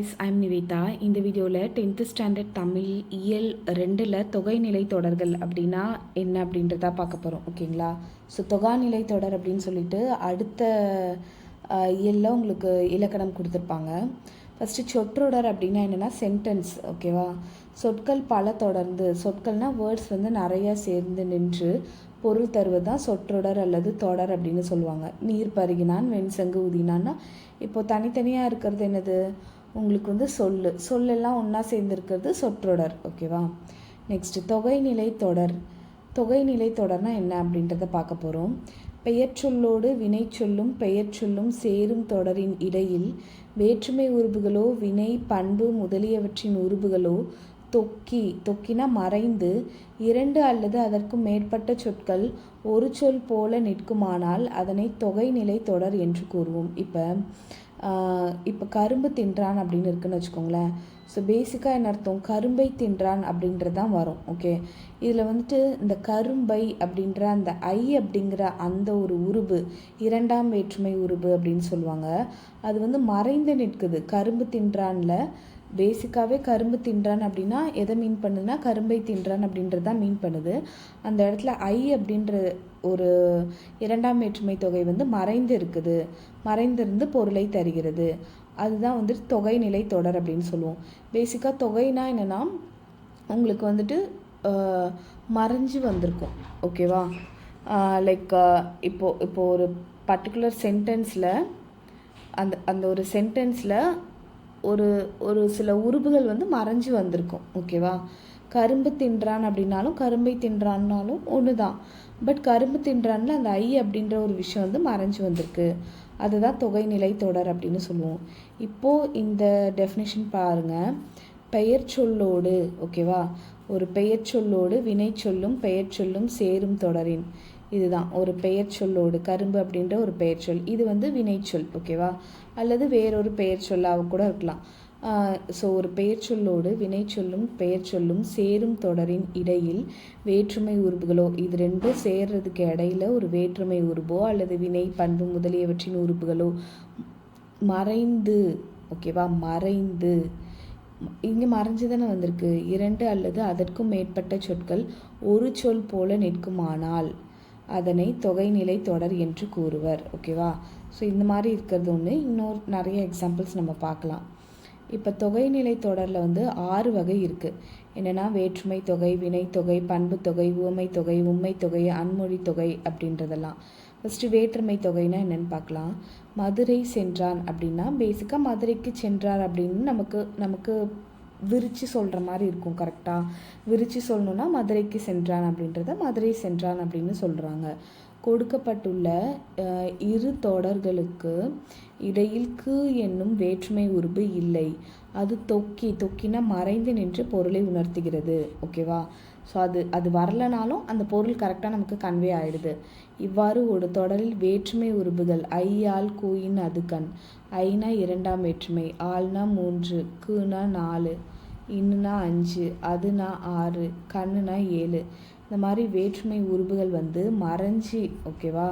Is I'm Nivetha. இந்த வீடியோவில் tenth standard Tamil இயல் ரெண்டில் தொகைநிலை தொடர்கள் அப்படின்னா என்ன அப்படின்றதா பார்க்க போகிறோம் ஓகேங்களா? ஸோ தொகாநிலை தொடர் அப்படின்னு சொல்லிட்டு அடுத்த இயலில் உங்களுக்கு இலக்கணம் கொடுத்துருப்பாங்க. ஃபஸ்ட்டு சொற்றொடர் அப்படின்னா என்னென்னா சென்டென்ஸ் ஓகேவா? சொற்கள் பல தொடர்ந்து சொற்கள்னால் வேர்ட்ஸ் வந்து நிறைய சேர்ந்து நின்று பொருள் தருவது தான் சொற்றொடர் அல்லது தொடர் அப்படின்னு சொல்லுவாங்க. நீர் பருகினான் வெண்சங்கு ஊதினான்னா இப்போது தனித்தனியாக இருக்கிறது என்னது? உங்களுக்கு வந்து சொல்லு. சொல்லெல்லாம் ஒன்றா சேர்ந்துருக்கிறது சொற்றொடர். ஓகேவா நெக்ஸ்ட் தொகைநிலை தொடர். தொகைநிலை தொடர்னா என்ன அப்படின்றத பார்க்க போகிறோம் பெயர்ச்சொல்லோடு வினைச்சொல்லும் பெயர்ச்சொல்லும் சேரும் தொடரின் இடையில் வேற்றுமை உறுப்புகளோ வினை பண்பு முதலியவற்றின் உறுப்புகளோ தொக்கி தொக்கினா மறைந்து இரண்டு அல்லது அதற்கும் மேற்பட்ட சொற்கள் ஒரு சொல் போல நிற்குமானால் அதனை தொகைநிலை தொடர் என்று கூறுவோம். இப்போ இப்போ கரும்பு தின்றான் அப்படின்னு இருக்குன்னு வச்சுக்கோங்களேன். ஸோ பேசிக்காக என்ன அர்த்தம்? கரும்பை தின்றான் அப்படின்றது தான் வரும். ஓகே இதில் வந்துட்டு இந்த கரும்பை அப்படின்ற அந்த ஐ அப்படிங்கிற அந்த ஒரு உருபு இரண்டாம் வேற்றுமை உருபு அப்படின்னு சொல்லுவாங்க. அது வந்து மறைந்து நிற்குது. கரும்பு தின்றான்ல பேசிக்காகவே கரும்பு தின்றான் அப்படின்னா எதை மீன் பண்ணுதுன்னா கரும்பை தின்றான் அப்படின்றது தான் மீன் பண்ணுது. அந்த இடத்துல ஐ அப்படின்ற ஒரு இரண்டாம் வேற்றுமை தொகை வந்து மறைந்து இருக்குது மறைந்திருந்து பொருளை தருகிறது. அதுதான் வந்துட்டு தொகைநிலை தொடர் அப்படின்னு சொல்லுவோம். பேசிக்காக தொகைனா என்னென்னா உங்களுக்கு வந்துட்டு மறைஞ்சு வந்திருக்கும். ஓகேவா லைக் இப்போ இப்போது ஒரு பர்டிகுலர் சென்டென்ஸில் அந்த அந்த ஒரு சென்டென்ஸில் ஒரு ஒரு சில உறுப்புகள் வந்து மறைஞ்சு வந்திருக்கும் ஓகேவா? கரும்பு தின்றான் அப்படின்னாலும் கரும்பை தின்றான்னாலும் ஒன்று தான் பட் கரும்பு தின்றான்ல அந்த ஐ அப்படின்ற ஒரு விஷயம் வந்து மறைஞ்சு வந்திருக்கு. அதுதான் தொகைநிலை தொடர் அப்படின்னு சொல்லுவோம். இப்போது இந்த டெஃபினேஷன் பாருங்கள் பெயர் சொல்லோடு ஓகேவா? ஒரு பெயர் சொல்லோடு வினை சொல்லும் பெயர் சொல்லும் சேரும் தொடரின். இதுதான். ஒரு பெயர் சொல்லோடு கரும்பு அப்படின்ற ஒரு பெயர் சொல். இது வந்து வினைச்சொல் ஓகேவா அல்லது வேறொரு பெயர் சொல்லாக கூட இருக்கலாம். ஸோ ஒரு பெயர் சொல்லோடு வினை சொல்லும் பெயர் சொல்லும் சேரும் தொடரின் இடையில் வேற்றுமை உறுப்புகளோ இது ரெண்டும் சேர்றதுக்கு இடையில ஒரு வேற்றுமை உருபோ அல்லது வினை பண்பு முதலியவற்றின் உறுப்புகளோ மறைந்து ஓகேவா மறைந்து. இங்கே மறைஞ்சு தானே வந்திருக்கு. இரண்டு அல்லது அதற்கும் மேற்பட்ட சொற்கள் ஒரு சொல் போல நிற்குமானால் அதனை தொகைநிலை தொடர் என்று கூறுவர். ஓகேவா ஸோ இந்த மாதிரி இருக்கிறது ஒன்று இன்னொரு நிறைய எக்ஸாம்பிள்ஸ் நம்ம பார்க்கலாம். இப்போ தொகைநிலை தொடரில் வந்து ஆறு வகை இருக்குது என்னென்னா வேற்றுமை தொகை வினைத்தொகை பண்பு தொகை உவமை தொகை உண்மை தொகை அன்மொழி தொகை அப்படின்றதெல்லாம். ஃபஸ்ட்டு வேற்றுமை தொகைனா என்னென்னு பார்க்கலாம். மதுரை சென்றான் அப்படின்னா பேசிக்காக மதுரைக்கு சென்றார் அப்படின்னு நமக்கு நமக்கு விரித்து சொல்கிற மாதிரி இருக்கும் கரெக்டாக விரித்து சொல்லணுன்னா மதுரைக்கு சென்றான் அப்படின்றத மதுரை சென்றான் அப்படின்னு சொல்கிறாங்க கொடுக்கப்பட்டுள்ள இரு தொடர்களுக்கு இடையில் கு என்னும் வேற்றுமை உருபு இல்லை. அது தொக்கி தொக்கினா மறைந்து நின்று பொருளை உணர்த்துகிறது. ஓகேவா? ஸோ அது அது வரலனாலும் அந்த பொருள் கரெக்டாக நமக்கு கன்வே ஆகிடுது இவ்வாறு ஒரு தொடரில் வேற்றுமை உருபுகள் ஐ ஆள் கூயின் அது கண் ஐனா இரண்டாம் வேற்றுமை ஆள்னா மூன்று கூனா நாலு இன்னுனா அஞ்சு அதுனா ஆறு கண்ணுனா ஏழு. இந்த மாதிரி வேற்றுமை உருபுகள் வந்து மறைஞ்சி ஓகேவா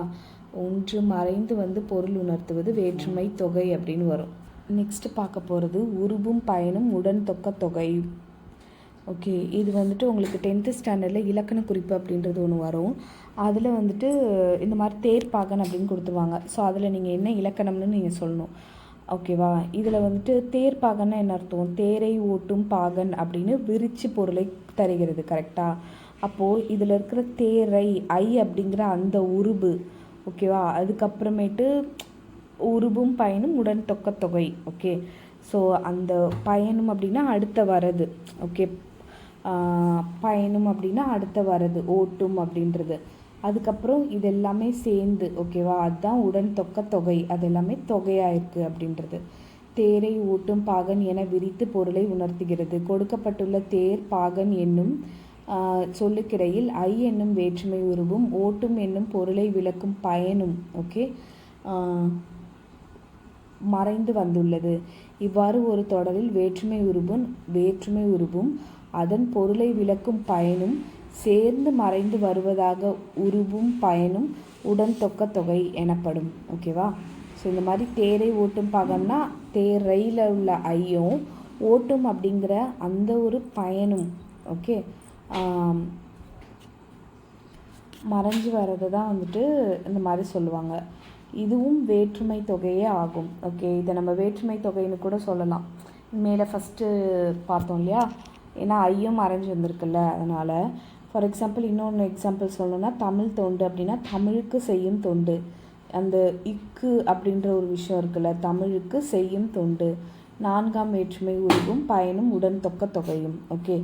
ஒன்று மறைந்து வந்து பொருள் உணர்த்துவது வேற்றுமை தொகை அப்படின்னு வரும். நெக்ஸ்ட் பார்க்க போகிறது உருபும் பயனும் உடன் தொக்க தொகை. ஓகே இது வந்துட்டு உங்களுக்கு டென்த்து ஸ்டாண்டர்டில் இலக்கண குறிப்பு அப்படின்றது ஒன்று வரும். அதில் வந்துட்டு இந்த மாதிரி தேர்ப்பாகன் அப்படின்னு கொடுத்துருவாங்க. ஸோ அதில் நீங்கள் என்ன இலக்கணம்னு நீங்கள் சொல்லணும். ஓகேவா இதில் வந்துட்டு தேர்ப்பாகன்னா என்ன அர்த்தம்? தேரை ஓட்டும் பாகன் அப்படின்னு விரிச்சு பொருளை தருகிறது கரெக்டாக அப்போது இதில் இருக்கிற தேரை ஐ அப்படிங்கிற அந்த உருபு ஓகேவா அதுக்கப்புறமேட்டு உருபும் பயனும் உடன் தொக்க தொகை ஓகே ஸோ அந்த பயனும் அப்படின்னா அடுத்த வரது ஓகே பயனும் அப்படின்னா அடுத்த வரது ஓட்டும் அப்படின்றது. அதுக்கப்புறம் இது எல்லாமே சேர்ந்து ஓகேவா? அதுதான் உடன் தொக்க தொகை. அது எல்லாமே தொகையாக இருக்குது அப்படின்றது. தேரை ஓட்டும் பாகன் என விரித்து பொருளை உணர்த்துகிறது. கொடுக்கப்பட்டுள்ள தேர் பாகன் என்னும் சொல்லுக்கிடையில் ஐ என்னும் வேற்றுமை உருவும் ஓட்டும் என்னும் பொருளை விளக்கும் பயனும் ஓகே மறைந்து வந்துள்ளது. இவ்வாறு ஒரு தொடரில் வேற்றுமை உருவும் வேற்றுமை உருவும் அதன் பொருளை விளக்கும் பயனும் சேர்ந்து மறைந்து வருவதாக உருவும் பயனும் உடன் தொக்க தொகை எனப்படும். ஓகேவா ஸோ இந்த மாதிரி தேரை ஓட்டும் பாகம்னா தேரையில் உள்ள ஐயும் ஓட்டும் அப்படிங்கிற அந்த ஒரு பயனும். ஓகே மறைஞ்சு வர்றது தான் வந்துட்டு இந்த மாதிரி சொல்லுவாங்க. இதுவும் வேற்றுமை தொகையே ஆகும். ஓகே இதை நம்ம வேற்றுமை தொகைன்னு கூட சொல்லலாம். மேலே ஃபஸ்ட்டு பார்த்தோம் இல்லையா? ஏன்னா ஐயும் மறைஞ்சு வந்திருக்குல்ல அதனால். ஃபார் எக்ஸாம்பிள் இன்னொன்று எக்ஸாம்பிள் சொல்லணும்னா தமிழ் தொண்டு அப்படின்னா தமிழுக்கு செய்யும் தொண்டு. அந்த இக்கு அப்படின்ற ஒரு விஷயம் இருக்குல்ல தமிழுக்கு செய்யும் தொண்டு. நான்காம் வேற்றுமை உருவும் பயனும் உடன் தொக்க தொகையும். ஓகே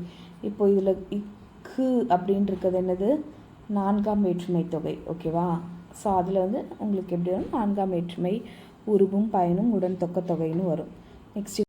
இப்போ இதில் இக்கு அப்படின்றிருக்கிறது என்னது? நான்காம் வேற்றுமை தொகை. ஓகேவா ஸோ அதில் வந்து உங்களுக்கு எப்படி வரும்? நான்காம் வேற்றுமை உருவும் பயனும் உடன் தொக்க தொகைன்னு வரும். நெக்ஸ்ட்